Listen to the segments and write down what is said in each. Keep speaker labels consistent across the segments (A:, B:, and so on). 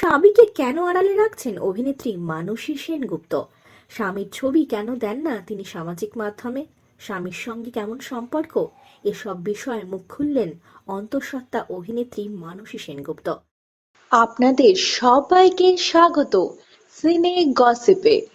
A: স্বামীকে কেন আড়ালে রাখছেন অভিনেত্রী মানসী সেনগুপ্ত? স্বামীর ছবি কেন দেন না তিনি সামাজিক মাধ্যমে? স্বামীর সঙ্গে কেমন সম্পর্ক? এসব বিষয়ে মুখ খুললেন অন্তঃসত্ত্বা অভিনেত্রী মানসী সেনগুপ্ত।
B: আপনাদের সবাইকে স্বাগত। সিনে গসিপে।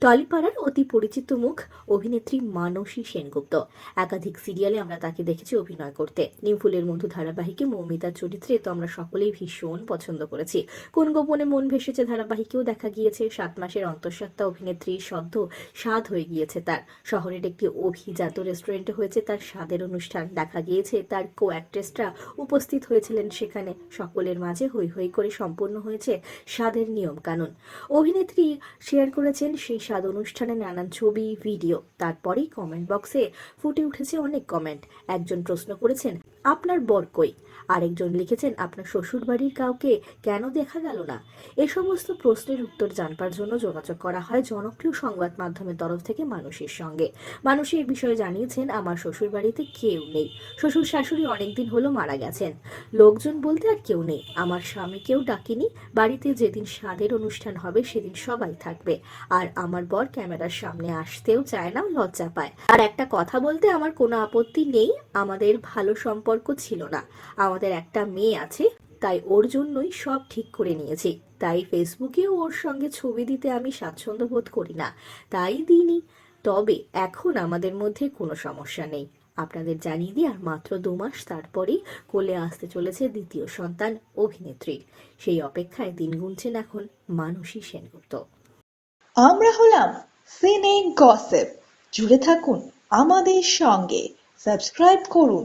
A: টলিপাড়ার অতি পরিচিত মুখ অভিনেত্রী মানসী সেনগুপ্ত। একাধিক সিরিয়ালে আমরা তাকে দেখেছি অভিনয় করতে। নিমফুলের মধু ধারাবাহিকে মৌমিতার চরিত্রে তো আমরা সকলেই ভীষণ পছন্দ করেছি। কোন গোপনে মন ভেসেছে ধারাবাহিকেও দেখা গিয়েছে। সাত মাসের অন্তঃসত্ত্বা অভিনেত্রী সদ্য স্বাদ হয়ে গিয়েছে তার। শহরের একটি অভিজাত রেস্টুরেন্টে হয়েছে তার স্বাদের অনুষ্ঠান। দেখা গিয়েছে তার কো অ্যাক্ট্রেসরা উপস্থিত হয়েছিলেন সেখানে। সকলের মাঝে হৈ হৈ করে সম্পূর্ণ হয়েছে স্বাদের নিয়ম কানুন অভিনেত্রী শেয়ার করেছেন সেই স্বাদ অনুষ্ঠানে নানান ছবি, ভিডিও, তারপরেই কমেন্ট বক্সে ফুটে উঠেছে অনেক কমেন্ট একজন প্রশ্ন করেছেন আপনার বর কই? আরেকজন লিখেছেন, আপনার শ্বশুর বাড়ির কাউকে কেন দেখা গেল না? এ সমস্ত প্রশ্নের উত্তর জানবার জন্য যোগাযোগ করা হয় জনপ্রিয় সংবাদ মাধ্যমের তরফ থেকে মানুষের সঙ্গে। মানুষ এই বিষয়ে জানিয়েছেন, আমার শ্বশুর বাড়িতে কেউ নেই। শ্বশুর শাশুড়ি অনেকদিন হলো মারা গেছেন। লোকজন বলতে আর কেউ নেই। আমার স্বামীকেও ডাকিনি। বাড়িতে যেদিন স্বাদের অনুষ্ঠান হবে, সেদিন সবাই থাকবে। আর আমার বর ক্যামেরার সামনে আসতেও চায় না, লজ্জা পায়। আর একটা কথা বলতে আমার কোনো আপত্তি নেই। আমাদের ভালো সম্পর্ক ছিল না। আমাদের একটা মেয়ে আছে, তাই ওর জন্যই সব ঠিক করে নিয়েছি। তাই ফেসবুকেও ওর সঙ্গে ছবি দিতে আমি স্বাচ্ছন্দ্য বোধ করি না। তাই দিইনি। তবে এখন আমাদের মধ্যে কোনো সমস্যা নেই। আপনাদের জানিয়ে দিই, আর মাত্র দু মাস তারপরেই কোলে আসতে চলেছে দ্বিতীয় সন্তান অভিনেত্রীর সেই অপেক্ষায় দিন গুনছেন এখন মানসী সেনগুপ্ত।
B: আমরা হলাম সিনে গসিপ জুড়ে থাকুন আমাদের সঙ্গে। সাবস্ক্রাইব করুন